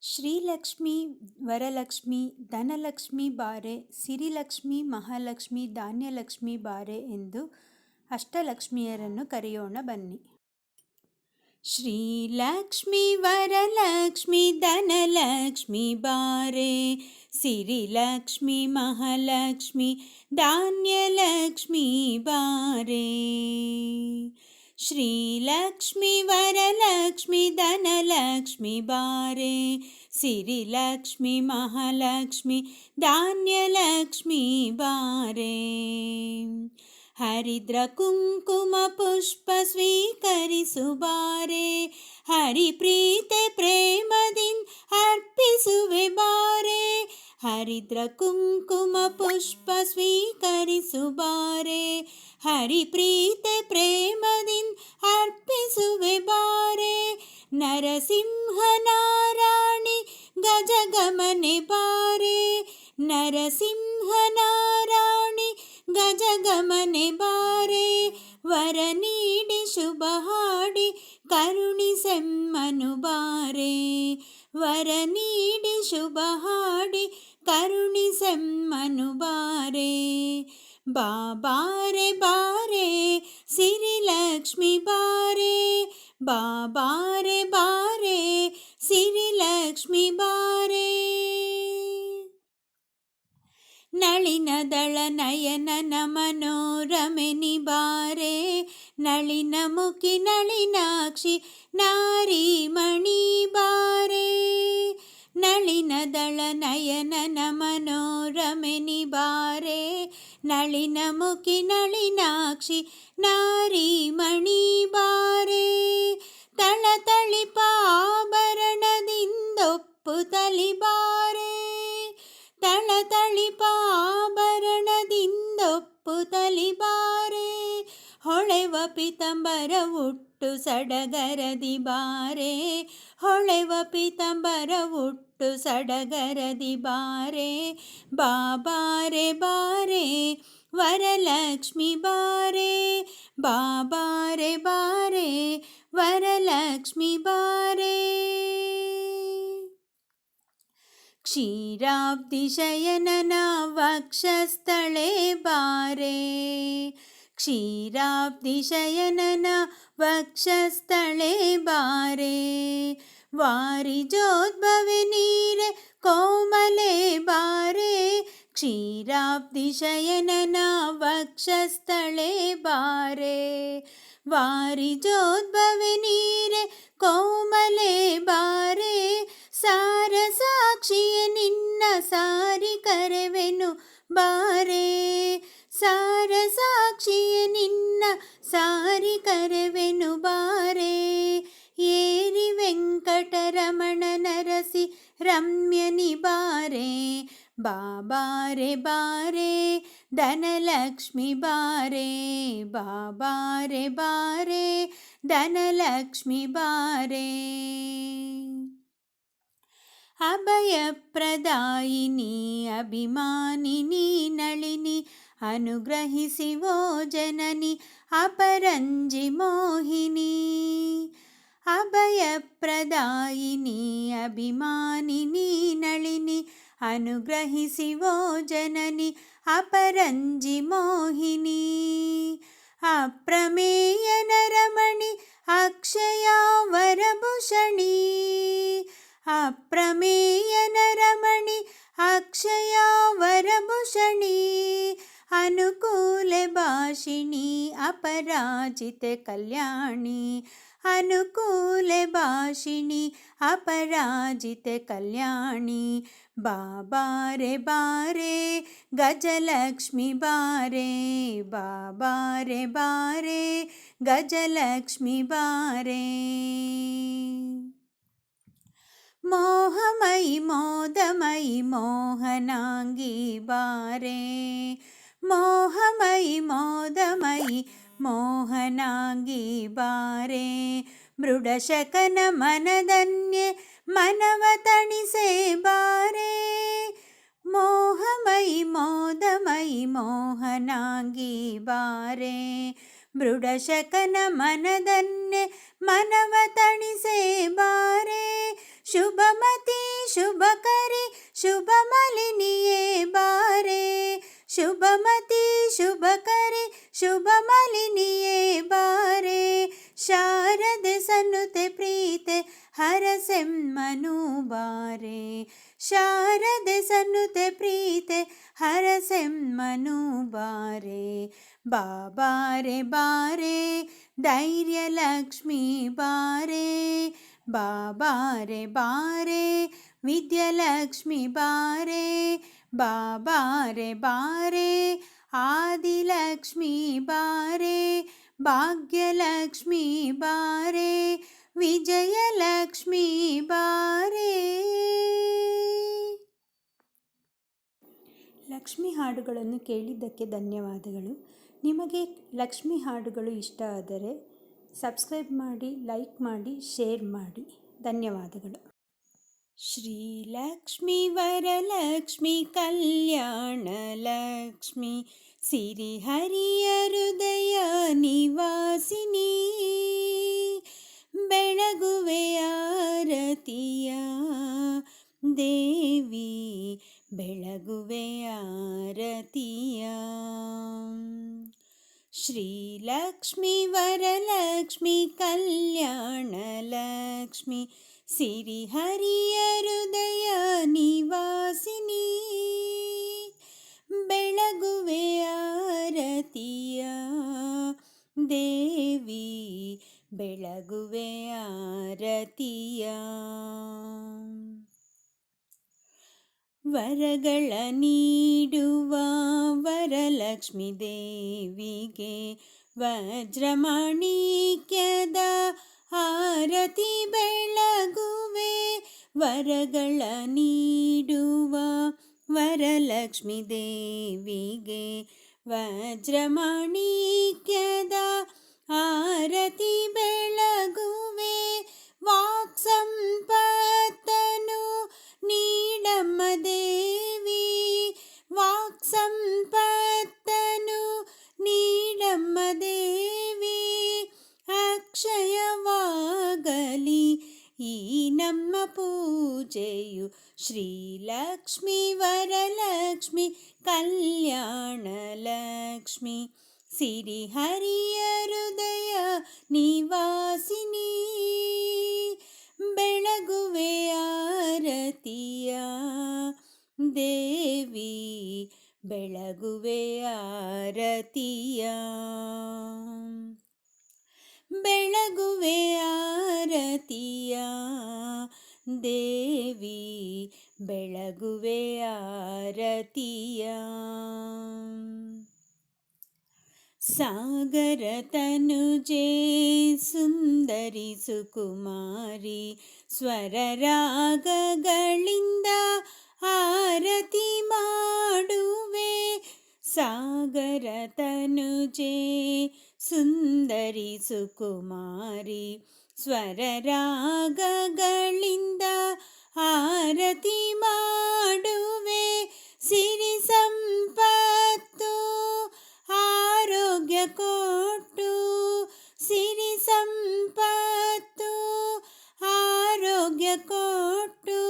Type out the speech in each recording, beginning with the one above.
ಶ್ರೀಲಕ್ಷ್ಮಿ, ವರಲಕ್ಷ್ಮಿ, ಧನಲಕ್ಷ್ಮಿ ಬಾರೆ, ಸಿರಿಲಕ್ಷ್ಮಿ, ಮಹಾಲಕ್ಷ್ಮಿ, ಧಾನ್ಯಲಕ್ಷ್ಮಿ ಬಾರೆ ಎಂದು ಅಷ್ಟಲಕ್ಷ್ಮಿಯರನ್ನು ಕರೆಯೋಣ ಬನ್ನಿ. ಶ್ರೀಲಕ್ಷ್ಮಿ, ವರಲಕ್ಷ್ಮಿ, ಧನಲಕ್ಷ್ಮಿ ಬಾರೆ, ಸಿರಿಲಕ್ಷ್ಮಿ, ಮಹಾಲಕ್ಷ್ಮಿ, ಧಾನ್ಯಲಕ್ಷ್ಮಿ ಬಾರೆ. श्रीलक्ष्मी वरलक्ष्मी धनलक्ष्मी बारे श्रीलक्ष्मी महालक्ष्मी धान्यलक्ष्मी बारे। ಹರಿದ್ರ ಕುಂಕುಮ ಪುಷ್ಪ ಸ್ವೀಕರಿಸು ಬಾರೆ ಹರಿಪ್ರೀತೆ ಪ್ರೇಮದಿನ್ ಅರ್ಪಿಸುವೆ ಬಾರೆ ಹರಿದ್ರ ಕುಂಕುಮ ಪುಷ್ಪ ಸ್ವೀಕರಿಸು ಬಾರೆ ಹರಿಪ್ರೀತೆ ಪ್ರೇಮದಿನ್ ಅರ್ಪಿಸುವೆ ಬಾರೆ ನರಸಿಂಹನಾರಾಣಿ ಗಜಗಮನೆ ಬಾರೆ ನರಸಿಂಹನಾರಾಣಿ ಗಜಗಮನೆ ಬಾರೆ ವರ ನೀಡಿ ಶುಭ ಹಾಡಿ ಕರುಣಿಸೆಮ್ಮನು ಬಾರೆ ವರ ನೀಡಿ ಶುಭ ಹಾಡಿ ಕರುಣಿಸೆಮ್ಮನು ಬಾರೆ ಬಾಬಾರೆ ಬಾರೆ ಸಿರಿಲಕ್ಷ್ಮಿ ಬಾರೆ ಬಾಬಾರೆ ಬಾರೆ ಸಿರಿಲಕ್ಷ್ಮಿ ಬಾರೆ ನಳಿನದಳ ನಯನನ ಮನೋರಮೆನಿ ಬಾರೆ ನಳಿನ ಮುಖಿ ನಳಿನಾಕ್ಷಿ ನಾರೀಮಣಿ ಬಾರೆ ನಳಿನದಳ ನಯನನ ಮನೋರಮೆನಿ ಬಾರೆ ನಳಿನ ಮುಖಿ ನಳಿನಾಕ್ಷಿ ನಾರೀಮಣಿ ಬಾರೆ ತಳತಳಿಪ ಆಭರಣದಿಂದೊಪ್ಪು ತಲಿಬಾರೆ ತಳತಳಿಪ ಆಭರಣದಿಂದೊಪ್ಪು ತಲಿಬಾರೆ ಹೊಳೆವ ಪಿತಂಬರ ಉಟ್ಟು ಸಡಗರದಿ ಬಾರೆ ಹೊಳೆವ ಪಿತಂಬರ ಉಟ್ಟು ಸಡಗರದಿ ಬಾರೆ ಬಾಬಾರೆ ಬಾರೆ ವರಲಕ್ಷ್ಮಿ ಬಾರೆ ಬಾಬಾರೆ ಬಾರೆ ವರಲಕ್ಷ್ಮಿ ಬಾರೆ क्षीराब्धिशयनना वक्षस्थले बारे क्षीराप्ति वक्षस्थले वक्षस्थळे बारे वारिजोद्भवनीरे कोमले बारे ക്ഷീരാബ്ദിശയനന വക്ഷസ്ഥളേ ഭാരേ വാരിജോദ്ഭവനീരെ കോമലേ ഭാരേ സാരസാക്ഷിയ നിന്ന സാരി കരവെന്നു ബാരേ. സാരസാക്ഷിയ നിന്ന സാരി കരവെന്നു ബാരേ. ഏരി വെങ്കടരമണ നരസി രമ്യനി ബാരേ ಬಾಬಾರೆ ಬಾರೆ ಧನಲಕ್ಷ್ಮಿ ಬಾರೆ ಬಾಬಾರೆ ಬಾರೆ ಧನಲಕ್ಷ್ಮಿ ಬಾರೆ ಅಭಯಪ್ರದಾಯಿನಿ ಅಭಿಮಾನಿನಿ ನಳಿನಿ ಅನುಗ್ರಹಿಸಿವೋ ಜನನಿ, ಅಪರಂಜಿ ಮೋಹಿನಿ. ಅಭಯಪ್ರದಾಯಿನಿ ಅಭಿಮಾನಿನಿ ನಳಿನಿ అనుగ్రహిసివో జనని అపరంజి మోహిని. అప్రమేయ నరమణి అక్షయావరభూషణి. అప్రమేయ నరమణి అక్షయావరభూషణి. అనుకూల భాషిణి అపరాజిత కళ్యాణి. അനുകൂലഭാഷിണി അപരാജിത കല്യാണി. ബാബാരെ ബാരേ ഗജലക്ഷ്മി ബാരേ. ബാബാരെ ബാരേ ഗജലക്ഷ്മി ബാരേ. മോഹമയി മോദമയി മോഹനാംഗി ബാരേ. മോഹമയി മോദമയി ಮೋಹನಾಂಗಿ ಬಾರೆ. ಮೃಡಶಕನ ಮನದನ್ಯೆ ಮನವ ತಣಿಸೆ ಬಾರೆ. ಮೋಹಮಯಿ ಮೋದಮಯಿ ಮೋಹನಾಗಿ ಬಾರೆ. ಮೃಡಶಕನ ಮನದನ್ನೆ ಮನವ ತಣಿಸೆ ಬಾರೆ. ಶುಭಮತಿ ಶುಭಕರಿ ಶುಭಮಲಿನಿಯೇ ಬಾರೆ. शुभ शुभकरे शुभमलिनिये बारे। शारद सन्ते प्रीत हर सिं शारद सन्ुते प्रीत हर सिं मनु बाबा रे धैर्य लक्ष्मी बारे। बाबा बारे। ಬಾಬಾರೆ ಬಾರೆ, ಆದಿಲಕ್ಷ್ಮಿ ಬಾರೆ, ಭಾಗ್ಯಲಕ್ಷ್ಮಿ ಬಾರೆ, ವಿಜಯಲಕ್ಷ್ಮಿ ಬಾರೆ. ಲಕ್ಷ್ಮಿ ಹಾಡುಗಳನ್ನು ಕೇಳಿದ್ದಕ್ಕೆ ಧನ್ಯವಾದಗಳು. ನಿಮಗೆ ಲಕ್ಷ್ಮಿ ಹಾಡುಗಳು ಇಷ್ಟ ಆದರೆ ಸಬ್ಸ್ಕ್ರೈಬ್ ಮಾಡಿ, ಲೈಕ್ ಮಾಡಿ, ಶೇರ್ ಮಾಡಿ. ಧನ್ಯವಾದಗಳು. श्रीलक्ष्मी वरलक्ष्मी कल्याणलक्ष्मी श्रीहरिः निवासिनी बेळगुवे आरतिया देवी बेळगुवे आरतिया। श्रीलक्ष्मी वरलक्ष्मी कल्याणलक्ष्मी ಸಿರಿಹರಿಯ ಹೃದಯ ನಿವಾಸಿನಿ ಬೆಳಗುವೆ ಆರತಿಯ ದೇವಿ ಬೆಳಗುವೆ ಆರತಿಯ ವರಗಳ ನೀಡುವ ವರಲಕ್ಷ್ಮಿ ದೇವಿಗೆ ವಜ್ರಮಾಣಿಕ್ಯದ ಆರತಿ ಬೆಳಗುವೆ ವರಗಳ ನೀಡುವ ವರಲಕ್ಷ್ಮಿ ದೇವಿಗೆ ವಜ್ರಮಾಣಿಕ್ಯದ ಆರತಿ ಬೆಳಗುವೆ ವಾಕ್ ಸಂಪತ್ತನು ನೀಡಮ್ಮ ದೇವಿ ವಾಕ್ ಸಂಪತ್ತನು ಪೂಜೆಯು ಶ್ರೀಲಕ್ಷ್ಮಿ ವರಲಕ್ಷ್ಮಿ ಕಲ್ಯಾಣ ಲಕ್ಷ್ಮಿ ಸಿರಿಹರಿಯ ಹೃದಯ ನಿವಾಸಿನಿ. ಬೆಳಗುವೆ ಆರತಿಯ ದೇವಿ. ಬೆಳಗುವೆ ಆರತಿಯ ಬೆಳಗುವೆ ಆರತಿಯ ದೇವಿ ಬೆಳಗುವೆ ಆರತಿಯ ಸಾಗರ ತನುಜೆ ಸುಂದರಿ ಸುಕುಮಾರಿ ಸ್ವರ ರಾಗಗಳಿಂದ ಆರತಿ ಮಾಡುವೆ ಸಾಗರ ತನುಜೆ ಸುಂದರಿ ಸುಕುಮಾರಿ ಸ್ವರ ರಾಗಗಳಿಂದ ಆರತಿ ಮಾಡುವೆ. ಸಿರಿ ಸಂಪತ್ತು ಆರೋಗ್ಯ ಕೊಟ್ಟು ಸಿರಿ ಸಂಪತ್ತು ಆರೋಗ್ಯ ಕೊಟ್ಟು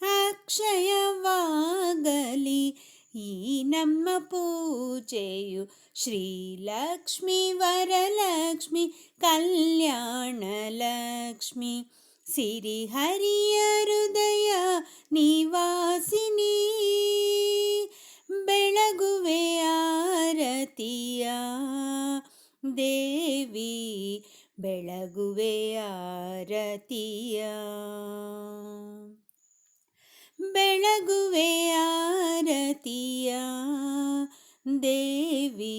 ಅಕ್ಷಯವಾಗಲಿ. ಈ ನಮ್ಮ ಪೂಜೆಯು ಶ್ರೀಲಕ್ಷ್ಮಿ, ವರಲಕ್ಷ್ಮಿ, ಕಲ್ಯಾಣ ಲಕ್ಷ್ಮಿ. ಸಿರಿಹರಿಯ ಹೃದಯ ನಿವಾಸಿನಿ, ಬೆಳಗುವೆ ಆರತಿಯ ದೇವಿ, ಬೆಳಗುವೆ ಆರತಿಯ. ಬೆಳಗುವೆ ಆರತಿಯ ದೇವಿ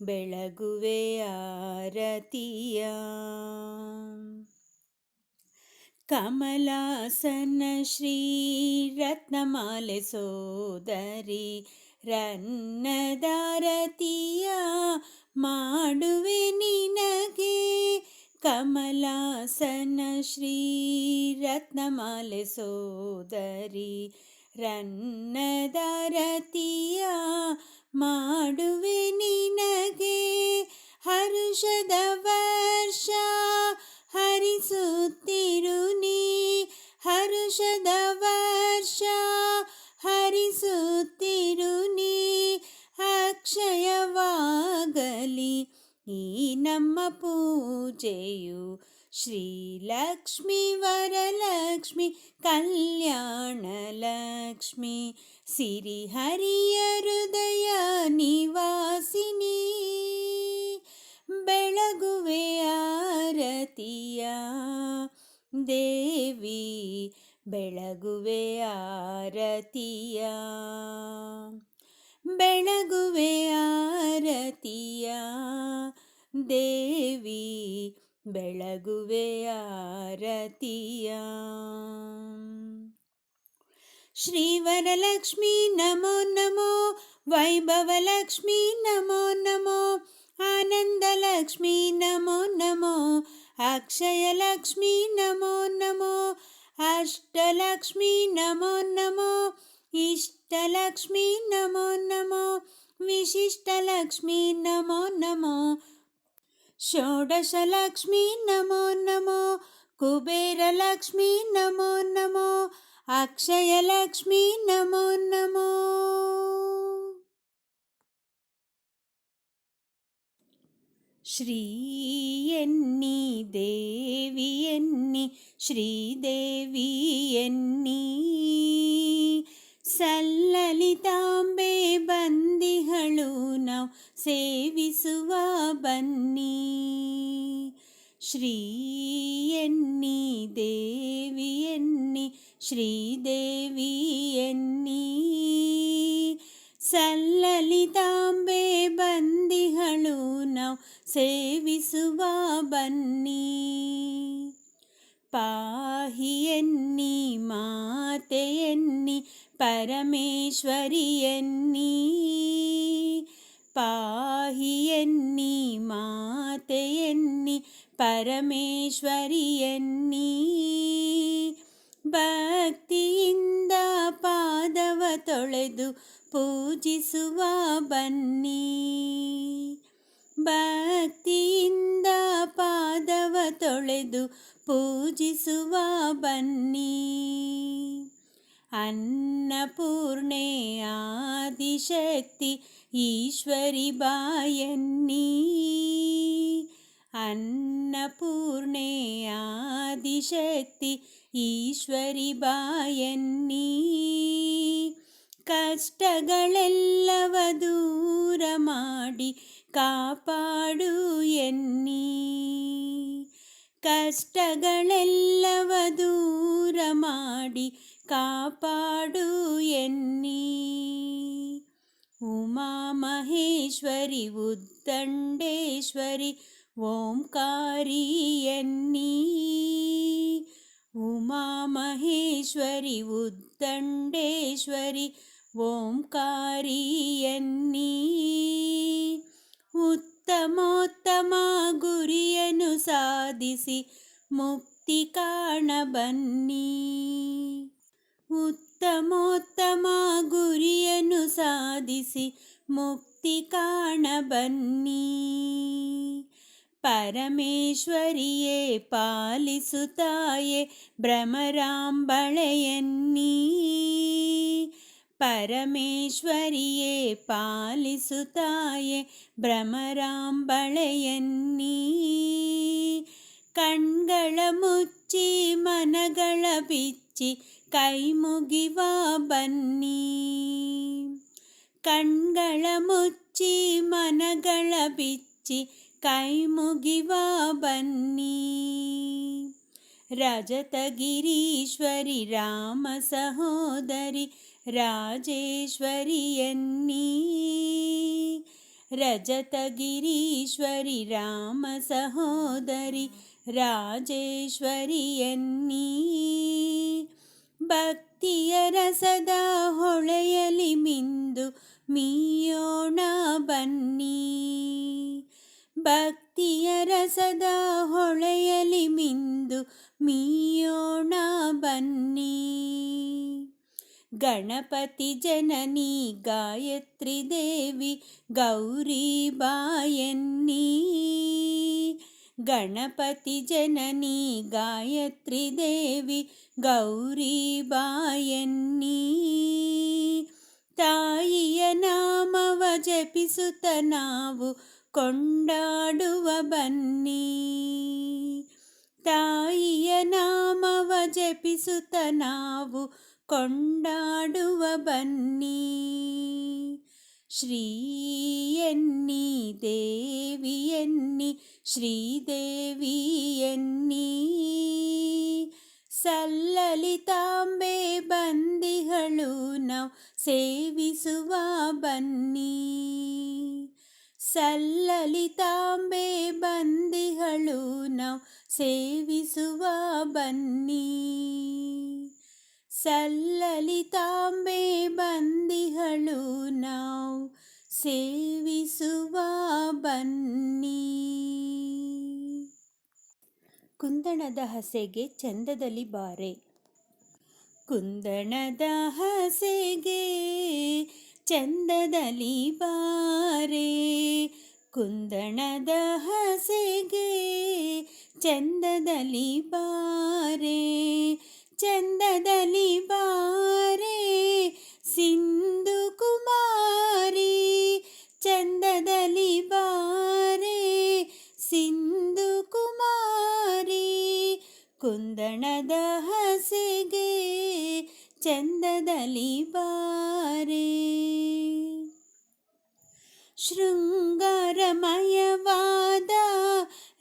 ಬೆಳಗುವೆ ಆರತಿಯ ಕಮಲಾಸನ ಶ್ರೀ ರತ್ನಮಾಲೆ ಸೋದರಿ ರನ್ನದಾರತಿಯ ಮಾಡುವೆ ನಿನಗೆ ಕಮಲಾಸನ ಶ್ರೀ ರತ್ನಮಾಲೆ ಸೋದರಿ ರನ್ನದಾರತಿಯ ಮಾಡುವೆ ನಿನಗೆ ಹರುಷದ ವರ್ಷ ಹರಿಸುತ್ತಿರು ನೀ ಹರುಷ ಹರುಷದ ವರ್ಷ ಹರಿಸುತ್ತಿರು ನೀ ಅಕ್ಷಯವಾಗಲಿ ಈ ನಮ್ಮ ಪೂಜೆಯು ಶ್ರೀಲಕ್ಷ್ಮಿ ವರಲಕ್ಷ್ಮಿ ಕಲ್ಯಾಣ ಲಕ್ಷ್ಮಿ ಸಿರಿಹರಿಯ ಹೃದಯ ನಿವಾಸಿನಿ. ಬೆಳಗುವೆ ಆರತಿಯ ದೇವಿ, ಬೆಳಗುವೆ ಆರತಿಯ ಬೆಳಗುವೆ ಆರತಿಯ ದೇವಿ ಬೆಳಗುವೆ ಆರತಿಯ. ಶ್ರೀವರಲಕ್ಷ್ಮೀ ನಮೋ ನಮೋ, ವೈಭವಲಕ್ಷ್ಮೀ ನಮೋ ನಮೋ, ಆನಂದಲಕ್ಷ್ಮೀ ನಮೋ ನಮೋ, ಅಕ್ಷಯಲಕ್ಷ್ಮೀ ನಮೋ ನಮೋ, ಅಷ್ಟಲಕ್ಷ್ಮೀ ನಮೋ ನಮೋ, ಇಷ್ಟಲಕ್ಷ್ಮೀ ನಮೋ ನಮೋ, ವಿಶಿಷ್ಟಲಕ್ಷ್ಮೀ ನಮೋ ನಮೋ ಷೋಡಶಲಕ್ಷ್ಮೀ ನಮೋ ನಮೋ ಕುಬೇರಲಕ್ಷ್ಮೀ ನಮೋ ನಮೋ ಅಕ್ಷಯಲಕ್ಷ್ಮೀ ನಮೋ ನಮೋ ಶ್ರೀ ಎನ್ನಿ ದೇವಿ ಎನ್ನಿ ಶ್ರೀದೇವಿ ಎನ್ನಿ ಸಲ್ಲಲಿತಾಂಬೆ ಬಂದಿಹಳು ನಾವು ಸೇವಿಸುವ ಬನ್ನಿ ಶ್ರೀ ಎನ್ನಿ ದೇವಿ ಎನ್ನಿ ಶ್ರೀದೇವಿ ಎನ್ನಿ ಸಲ್ಲಲಿತಾಂಬೆ ಬಂದಿಹಳು ನಾವು ಸೇವಿಸುವ ಬನ್ನಿ ಪಾಹಿಯನ್ನಿ ಮಾತೆಯನ್ನಿ ಪರಮೇಶ್ವರಿಯನ್ನಿ ಪಾಹಿಯನ್ನಿ ಮಾತೆಯನ್ನಿ ಪರಮೇಶ್ವರಿಯನ್ನಿ ಭಕ್ತಿಯಿಂದ ಪಾದವ ತೊಳೆದು ಪೂಜಿಸುವ ಬನ್ನಿ ಭಕ್ತಿಯಿಂದ ಪಾದವ ತೊಳೆದು ಪೂಜಿಸುವ ಬನ್ನಿ. ಅನ್ನಪೂರ್ಣೆ ಆದಿಶಕ್ತಿ ಈಶ್ವರಿ ಬಾಯನ್ನಿ. ಅನ್ನಪೂರ್ಣೆ ಆದಿಶಕ್ತಿ ಈಶ್ವರಿ ಬಾಯನ್ನಿ. ಕಷ್ಟಗಳೆಲ್ಲವ ದೂರ ಮಾಡಿ ಕಾಪಾಡು ಎನ್ನಿ. ಕಷ್ಟಗಳೆಲ್ಲವ ದೂರ ಮಾಡಿ ಕಾಪಾಡು ಎನ್ನಿ ಉಮಾ ಮಹೇಶ್ವರಿ ಉದ್ದಂಡೇಶ್ವರಿ ಓಂಕಾರಿ ಎನ್ನಿ ಉಮಾ ಮಹೇಶ್ವರಿ ಉದ್ದಂಡೇಶ್ವರಿ ಓಂಕಾರಿ ಎನ್ನಿ ಉತ್ತಮೋತ್ತಮ ಗುರಿಯನ್ನು ಸಾಧಿಸಿ ಮುಕ್ತಿ ಕಾಣ ಬನ್ನಿ ಉತ್ತಮೋತ್ತಮ ಗುರಿಯನ್ನು ಸಾಧಿಸಿ ಮುಕ್ತಿ ಕಾಣಬನ್ನಿ. ಪರಮೇಶ್ವರಿಯೇ ಪಾಲಿಸುತ್ತಾಯೇ ಭ್ರಮರಾಂಬಳೆಯನ್ನೀ ಪರಮೇಶ್ವರಿಯೇ ಪಾಲಿಸುತ್ತಾಯೆ ಭ್ರಮರಾಂಬಳೆಯನ್ನೀ ಕಣ್ಗಳ ಮುಚ್ಚಿ ಮನಗಳ ಬಿಚ್ಚಿ ಕೈ ಮುಗಿವ ಬನ್ನಿ ಕಣ್ಗಳ ಮುಚ್ಚಿ ಮನಗಳ ಬಿಚ್ಚಿ ಕೈ ಮುಗಿವ ಬನ್ನಿ ರಜತಗಿರೀಶ್ವರಿ ರಾಮ ಸಹೋದರಿ ರಾಜೇಶ್ವರಿಯನ್ನೀ. ರಜತಗಿರೀಶ್ವರಿ ರಾಮ ಸಹೋದರಿ ರಾಜೇಶ್ವರಿಯನ್ನೀ. ಭಕ್ತಿಯ ರಸದ ಹೊಳೆಯಲಿ ಮಿಂದು ಮೀಯೋಣ ಬನ್ನಿ. ಭಕ್ತಿಯ ರಸದ ಹೊಳೆಯಲಿ ಮಿಂದು ಮೀಯೋಣ ಬನ್ನಿ. ಗಣಪತಿ ಜನನಿ ಗಾಯತ್ರಿ ದೇವಿ ಗೌರಿ ಬಾಯನ್ನೀ ಗಣಪತಿ ಜನನಿ ಗಾಯತ್ರಿ ದೇವಿ ಗೌರಿ ಬಾಯನ್ನಿ ತಾಯಿಯ ನಾಮವ ಜಪಿಸುತ್ತ ನಾವು ಕೊಂಡಾಡುವ ಬನ್ನಿ ತಾಯಿಯ ನಾಮವ ಜಪಿಸುತ್ತ ನಾವು ಕೊಂಡಾಡುವ ಬನ್ನಿ. ಶ್ರೀ ಎನ್ನಿ ದೇವಿ ಎನ್ನಿ ಶ್ರೀದೇವಿ ಎನ್ನಿ. ಸಲ್ಲಲಿತಾಂಬೆ ಬಂದಿಗಳು ನಾವು ಸೇವಿಸುವ ಬನ್ನಿ. ಸಲ್ಲಲಿತಾಂಬೆ ಬಂದಿಗಳು ನಾವು ಸೇವಿಸುವ ಬನ್ನಿ. ಸಲ್ಲಲಿತಾಂಬೆ ಬಂದಿಗಳು ನಾವು ಸೇವಿಸುವ ಬನ್ನಿ. ಕುಂದಣದ ಹಸೆಗೆ ಚಂದದಲ್ಲಿ ಬಾರೆ. ಕುಂದಣದ ಹಸೆಗೆ ಚಂದದಲ್ಲಿ ಬಾರೆ. ಕುಂದಣದ ಹಸೆಗೆ ಚಂದದಲ್ಲಿ ಬಾರೆ. ಚಂದದಲ್ಲಿ ಬಾರೆ ಸಿಂಧು ಕುಮಾರಿ, ಚಂದದಲ್ಲಿ ಬಾರೆ ಸಿಂಧು ಕುಮಾರಿ, ಕುಂದಣದ ಹಸೆಗೆ ಚಂದದಲ್ಲಿ ಬಾರೆ ಶೃಂಗಾರಮಯವಾದ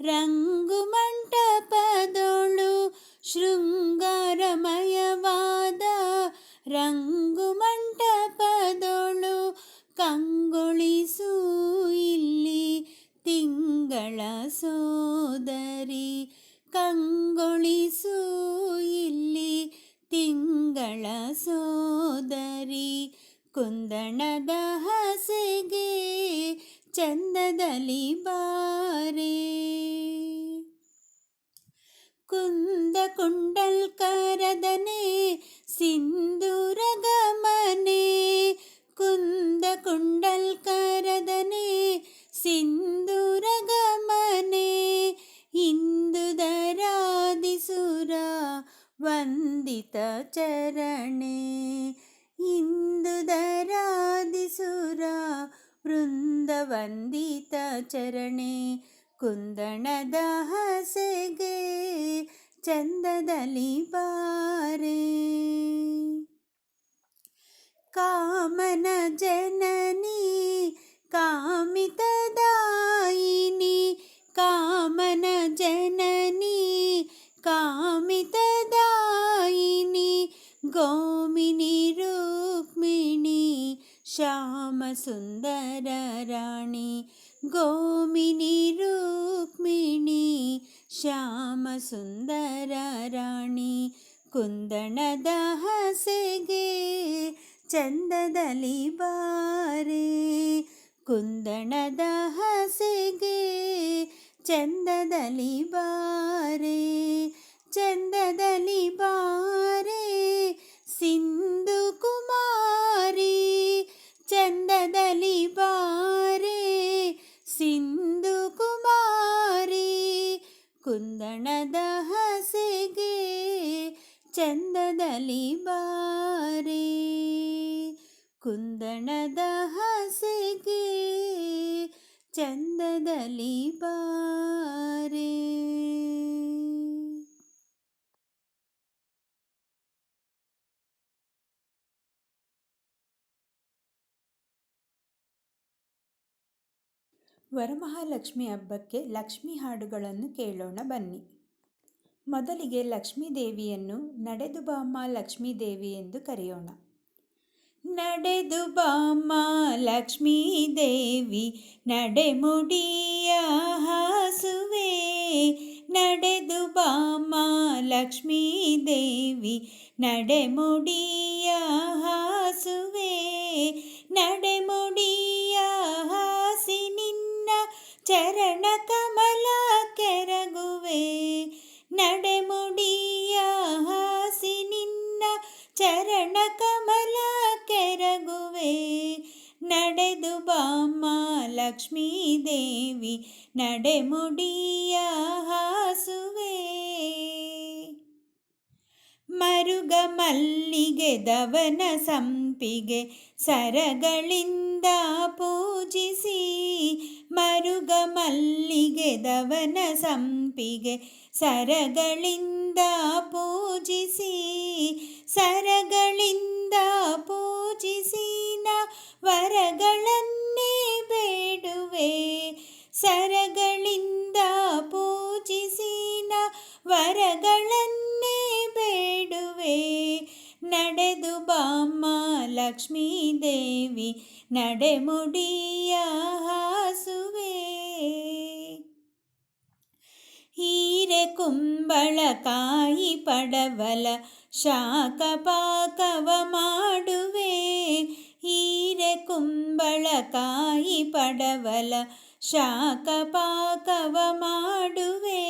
ರಂಗು ಮಂಟಪದೊಳು ಶೃಂಗಾರಮಯವಾದ ರಂಗು ಮಂಟಪದೊಳು ಕಂಗೊಳಿಸು ಇಲ್ಲಿ ತಿಂಗಳ ಸೋದರಿ. ಕಂಗೊಳಿಸು ಇಲ್ಲಿ ತಿಂಗಳ ಸೋದರಿ. ಕುಂದಣದ ಹಸೆಗೆ ಚಂದದಲ್ಲಿ ಬಾರೆ. കുന്തകുണ്ടൽക്കരതനെ സിന്ദൂരഗമനെ കുന്തകുണ്ടൽക്കരതനെ സിന്ദൂരഗമനെ ഇന്ദുധരാതിസുര വന്ദിത ചരണേ ഇന്ദുധരാതിസുര വൃന്ദവന്ദിത ചരണേ. ಚರಣೆ ಇಂದುದರಾದಿಸುರ ವೃಂದವಂದಿತ ಚರಣೆ ಕುಂದಣದ ಹಸೆಗೆ ಚಂದದಲ್ಲಿ ಬಾರೆ ಕಾಮನ ಜನನಿ ಕಾಮಿತದಾಯಿನಿ ಕಾಮನ ಜನನಿ ಕಾಮಿತದಾಯಿನಿ ಗೋಮಿನಿ ರುಕ್ಮಿಣಿ ಶ್ಯಾಮ ಸುಂದರ ರಾಣಿ ಗೋಮಿನಿ ರುಕ್ಮಿಣಿ ಶ್ಯಾಮ ಸುಂದರ ರಾಣಿ ಕುಂದಣದ ಹಸೆಗೆ ಚಂದದಲ್ಲಿ ಬಾರೆ ಕುಂದಣದ ಹಸೆಗೆ ಚಂದದಲ್ಲಿ ಬಾರೆ ಚಂದದಲ್ಲಿ ಬಾರೆ ಸಿಂಧು ಕುಮಾರಿ ಚಂದದಲ್ಲಿ ಬಾರೆ ಸಿಂಧು ಕುಮಾರಿ ಕುಂದಣದ ಹಸೆಗೆ ಚಂದದಲ್ಲಿ ಬಾರಿ ಕುಂದಣದ ಹಸೆಗೆ ಚಂದದಲ್ಲಿ ಬಾರೆ ವರಮಹಾಲಕ್ಷ್ಮಿ ಹಬ್ಬಕ್ಕೆ ಲಕ್ಷ್ಮಿ ಹಾಡುಗಳನ್ನು ಕೇಳೋಣ ಬನ್ನಿ. ಮೊದಲಿಗೆ ಲಕ್ಷ್ಮೀ ದೇವಿಯನ್ನು ನಡೆದು ಬಾಮ್ಮ ಲಕ್ಷ್ಮೀ ದೇವಿ ಎಂದು ಕರೆಯೋಣ. ನಡೆದು ಬಾಮ್ಮ ಲಕ್ಷ್ಮೀ ದೇವಿ ನಡೆಮುಡಿಯ ಹಾಸುವೆ. ನಡೆದು ಬಾಮ್ಮ ಲಕ್ಷ್ಮೀ ದೇವಿ ನಡೆಮುಡಿಯ ಹಾಸುವೆ. ನಡೆಮುಡಿಯ ಹಾ ಚರಣ ಕಮಲ ಕೆರಗುವೆ, ನಡೆಮುಡಿಯ ಹಾಸಿ ನಿನ್ನ ಚರಣ ಕಮಲ ಕೆರಗುವೆ, ನಡೆದು ಬಾಮ ಲಕ್ಷ್ಮೀ ದೇವಿ ನಡೆಮುಡಿಯ ಹಾಸುವೆ. ಮರುಗ ಮಲ್ಲಿಗೆ ದವನ ಸಂಪಿಗೆ ಸರಗಳಿಂದ ಪೂಜಿಸಿ ಮರುಗ ಮಲ್ಲಿಗೆ ದವನ ಸಂಪಿಗೆ ಸರಗಳಿಂದ ಪೂಜಿಸಿ ಸರಗಳಿಂದ ಪೂಜಿಸಿ ನ ವರಗಳನ್ನೇ ಬೇಡುವೆ, ಸರಗಳಿಂದ ಪೂಜಿಸಿ ನ ವರಗಳನ್ನೇ ಬೇಡುವೆ. ನಡೆದು ಬಾಮ್ಮ ಲಕ್ಷ್ಮೀ ದೇವಿ ನಡೆಮುಡಿಯ ಹೀರೆ ಕುಂಬಳಕಾಯಿ ಪಡವಲ ಶಾಖ ಪಾಕವ ಮಾಡುವೆ ಹೀರೆ ಕುಂಬಳಕಾಯಿ ಪಡವಲ ಶಾಖ ಪಾಕವ ಮಾಡುವೆ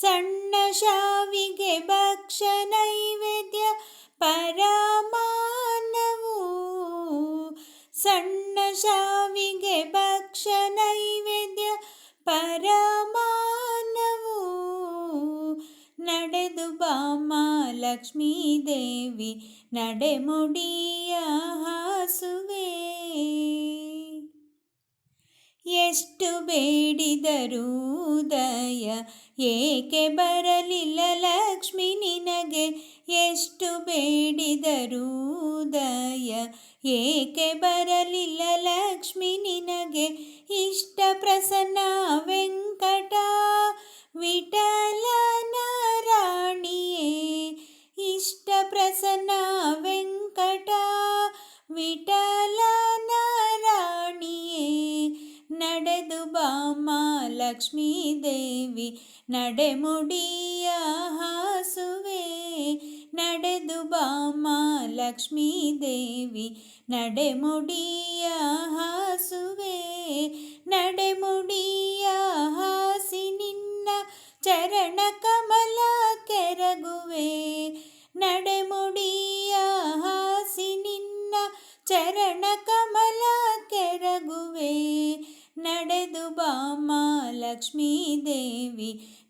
ಸಣ್ಣ ಶಾವಿಗೆ ಭಕ್ಷ ನೈವೇದ್ಯ ಪರಮಾನವು ಸಣ್ಣ ಶಾವಿಗೆ ಭಕ್ಷ ನೈವೇದ್ಯ ಪರಮಾನವು ನಡೆದು ಬಾಮ ಲಕ್ಷ್ಮೀ ದೇವಿ ನಡೆಮುಡಿಯ ಹಾಸುವೆ. ಎಷ್ಟು ಬೇಡಿದರೂ ದಯ ಏಕೆ ಬರಲಿಲ್ಲ ಲಕ್ಷ್ಮಿ ನಿನಗೆ? ಎಷ್ಟು ಬೇಡಿದರೂ ದಯ ಏಕೆ ಬರಲಿಲ್ಲ ಲಕ್ಷ್ಮಿ ನಿನಗೆ? ಇಷ್ಟ ಪ್ರಸನ್ನ ವೆಂಕಟ ವಿಠಲನ ರಾಣಿಯೇ ಇಷ್ಟ ಪ್ರಸನ್ನ ವೆಂಕಟ ವಿಠಲನ ರಾಣಿಯೇ ನಡೆದು ಬಾಮ ಲಕ್ಷ್ಮೀ ದೇವಿ ನಡೆಮುಡಿಯ ಹಾಸುವೆ ನಡೆದು ಬಾಮ ಲಕ್ಷ್ಮೀ ದೇವಿ ನಡೆಮುಡಿಯ ಹಾಸುವೆ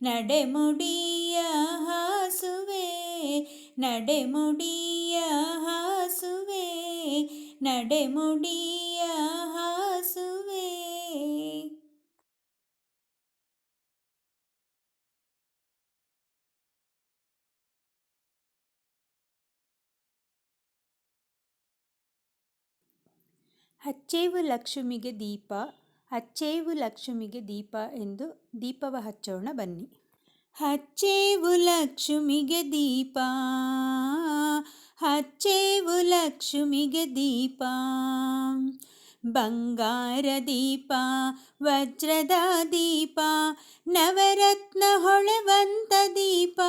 ನಡೆಮುಡಿಯ ಹಾಸುವೆ ನಡೆಮುಡಿಯ ಹಾಸುವೆ ನಡೆಮುಡಿಯ ಹಾಸುವೆ ಹಚ್ಚೇವು ಲಕ್ಷ್ಮಿಗೆ ದೀಪ ಹಚ್ಚೇವು ಲಕ್ಷ್ಮಿಗೆ ದೀಪ ಎಂದು ದೀಪವ ಹಚ್ಚೋಣ ಬನ್ನಿ. ಹಚ್ಚೇವು ಲಕ್ಷ್ಮಿಗೆ ದೀಪ, ಹಚ್ಚೇವು ಲಕ್ಷ್ಮಿಗೆ ದೀಪ, ಬಂಗಾರ ದೀಪ, ವಜ್ರದ ದೀಪ, ನವರತ್ನ ಹೊಳೆವಂತ ದೀಪ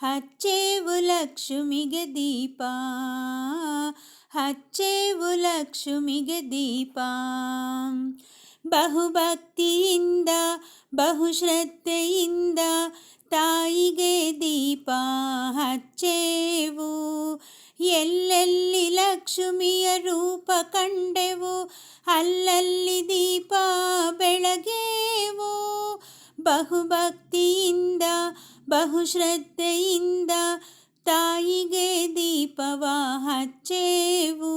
ಹಚ್ಚೇವು ಲಕ್ಷ್ಮಿಗೆ ದೀಪ. ಹಚ್ಚೇವು ಲಕ್ಷ್ಮಿಗೆ ದೀಪ. ಬಹುಭಕ್ತಿಯಿಂದ, ಬಹುಶ್ರದ್ಧೆಯಿಂದ ತಾಯಿಗೆ ದೀಪ. ಹಚ್ಚೇವು, ಎಲ್ಲೆಲ್ಲಿ ಲಕ್ಷ್ಮಿಯ ರೂಪ ಕಂಡೆವು, ಅಲ್ಲಲ್ಲಿ ದೀಪ ಬೆಳಗೇವು. ಬಹುಭಕ್ತಿಯಿಂದ, ಬಹುಶ್ರದ್ಧೆಯಿಂದ ತಾಯಿಗೆ ದೀಪವ ಹಚ್ಚೇವು.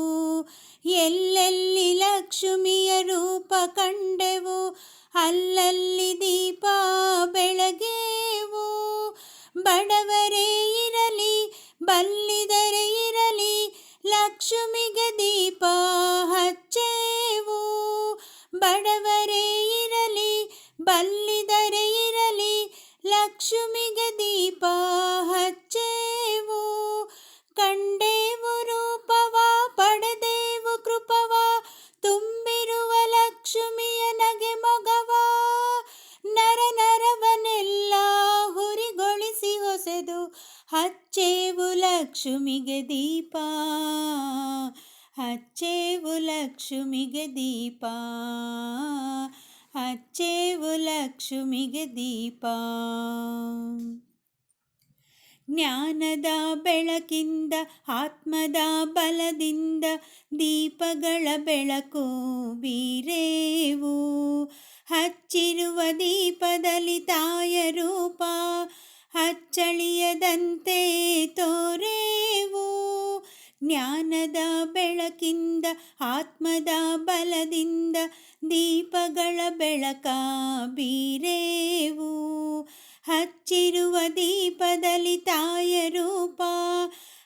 ಎಲ್ಲೆಲ್ಲಿ ಲಕ್ಷ್ಮಿಯ ರೂಪ ಕಂಡೆವು, ಅಲ್ಲಲ್ಲಿ ದೀಪ ಬೆಳಗೇವು. ಬಡವರೇ ಇರಲಿ, ಬಲ್ಲಿದರೆ ಇರಲಿ, ಲಕ್ಷ್ಮಿಗೆ ದೀಪ ಹಚ್ಚೇವು. ಬಡವರೇ ಇರಲಿ ಬಲ್ಲಿದರೆ ಇರಲಿ ಲಕ್ಷ್ಮಿಗೆ ದೀಪ ಹಚ್ಚೇವು. ಕಂಡೇವು ರೂಪವ, ಪಡೆದೇವು ಕೃಪವ, ತುಂಬಿರುವ ಲಕ್ಷ್ಮಿಯ ನಗೆ ಮೊಗವ. ನರ ನರವನೆಲ್ಲ ಹುರಿಗೊಳಿಸಿ ಹೊಸೆದು ಹಚ್ಚೇವು ಲಕ್ಷ್ಮಿಗೆ ದೀಪ. ಹಚ್ಚೇವು ಲಕ್ಷ್ಮಿಗೆ ದೀಪ. ಹಚ್ಚೇವು ಲಕ್ಷ್ಮಿಗೆ ದೀಪ. ಜ್ಞಾನದ ಬೆಳಕಿಂದ, ಆತ್ಮದ ಬಲದಿಂದ ದೀಪಗಳ ಬೆಳಕು ಬೀರೇವು. ಹಚ್ಚಿರುವ ದೀಪದಲ್ಲಿ ತಾಯ ರೂಪ ಹಚ್ಚಳಿಯದಂತೆ ತೋರೇವು. ಜ್ಞಾನದ ಬೆಳಕಿಂದ, ಆತ್ಮದ ಬಲದಿಂದ, ದೀಪಗಳ ಬೆಳಕ ಬೀರೇವು. ಹಚ್ಚಿರುವ ದೀಪದಲ್ಲಿ ತಾಯ ರೂಪ,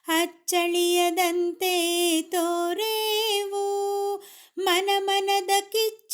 ಹಚ್ಚಳಿಯದಂತೆ ತೋರೇವು. ಮನಮನದ ಕಿಚ್ಚ